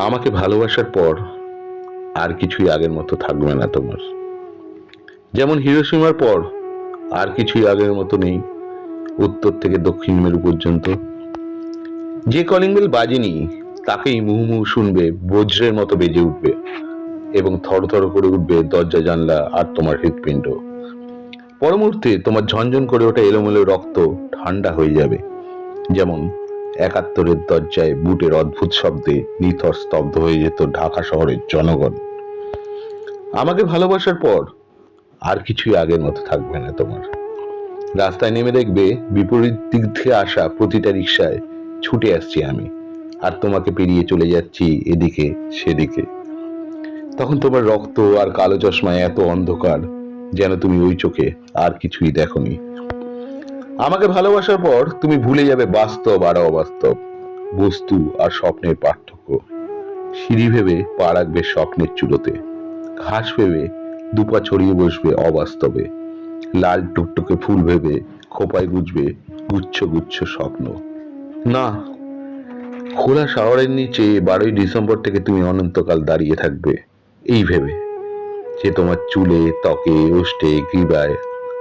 আমাকে ভালোবাসার পর আর কিছুই আগের মতো থাকবে না তোমার। যেমন হিরোসীমার পর আর কিছুই আগের মতো নেই, উত্তর থেকে দক্ষিণ মেরু পর্যন্ত। যে কলিং বেল বাজেনি, তাকেই মুহু মুহু শুনবে, বজ্রের মতো বেজে উঠবে এবং থরথর করে উঠবে দরজা, জানলা আর তোমার হৃৎপিণ্ড। পর মুহূর্তে তোমার ঝনঝন করে ওঠা এলোমেলো রক্ত ঠান্ডা হয়ে যাবে। যেমন একাত্তরের দরজায় বুটের অদ্ভুত শব্দে নিথর স্তব্ধ হয়ে যেত ঢাকা শহরের জনগণ। আমাকে ভালোবাসার পর আর কিছুই আগের মতো থাকবে না তোমার। রাস্তায় নেমে দেখবে বিপরীত দিক থেকে আসা প্রতিটা রিক্সায় ছুটে আসছি আমি, আর তোমাকে পেরিয়ে চলে যাচ্ছি এদিকে সেদিকে। তখন তোমার রক্ত আর কালো চশমায় এত অন্ধকার যেন তুমি ওই চোখে আর কিছুই দেখোনি। আমাকে ভালোবাসার পর তুমি ভুলে যাবে বাস্তব আর অবাস্তব। বস্তু আর স্বপ্নের পার্থক্য। সিঁড়ি ভেবে পা রাখবে স্বপ্নের চুলোতে। ঘাস ভেবে দুপা ছড়িয়ে বসবে অবাস্তবে। লাল টুকটুকে ফুল ভেবে খোপায় গুজবে গুচ্ছ গুচ্ছ স্বপ্ন। না, খোলা শাওয়ারের নিচে বারোই ডিসেম্বর থেকে তুমি অনন্তকাল দাঁড়িয়ে থাকবে। এই ভেবে যে তোমার চুলে ত্বকে ওষ্ঠে গ্রীবায়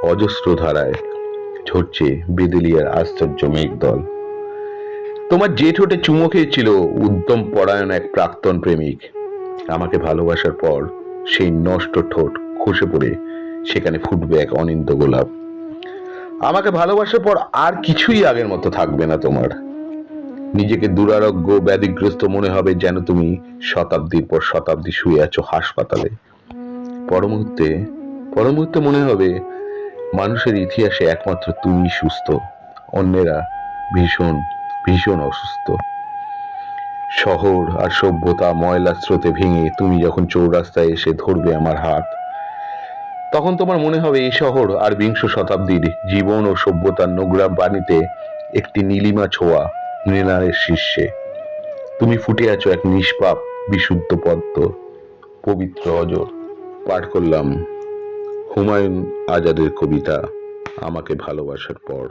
অজস্র ধারায় ঝরছে বেদেলিয়ার আশ্চর্য মেঘদল। তোমার যে ঠোঁটে চুমো খেয়েছিল, উদ্যম পরায়ণ এক প্রাক্তন প্রেমিক। আমাকে ভালোবাসার পর সেই নষ্ট ঠোঁট খসে পড়ে, সেখানে ফুটবে এক অনিন্দ গোলাপ। আমাকে ভালোবাসার পর আর কিছুই আগের মতো থাকবে না তোমার। নিজেকে দুরারোগ্য, ব্যাধিগ্রস্ত মনে হবে যেন তুমি শতাব্দীর পর শতাব্দী শুয়ে আছো হাসপাতালে। পরমুহূর্তে পরমুহূর্তে মনে হবে মানুষের ইতিহাসে একমাত্র তুমি সুস্থ। অন্যেরা ভীষণ ভীষণ অসুস্থ। শহর আর সভ্যতা ময়লা স্রোতে ভেঙে তুমি যখন চৌরাস্তায় এসে ধরবে আমার হাত, তখন তোমার মনে হবে এই শহর আর বিংশ শতাব্দীর জীবন ও সভ্যতার নোংরা বাণীতে একটি নীলিমা ছোঁয়া মৃণালের শীর্ষে। তুমি ফুটে আছো এক নিষ্পাপ, বিশুদ্ধ পদ্ম, পবিত্র অজর। পাঠ করলাম হুমায়ুন আজাদের কবিতা আমাকে ভালোবাসার পর।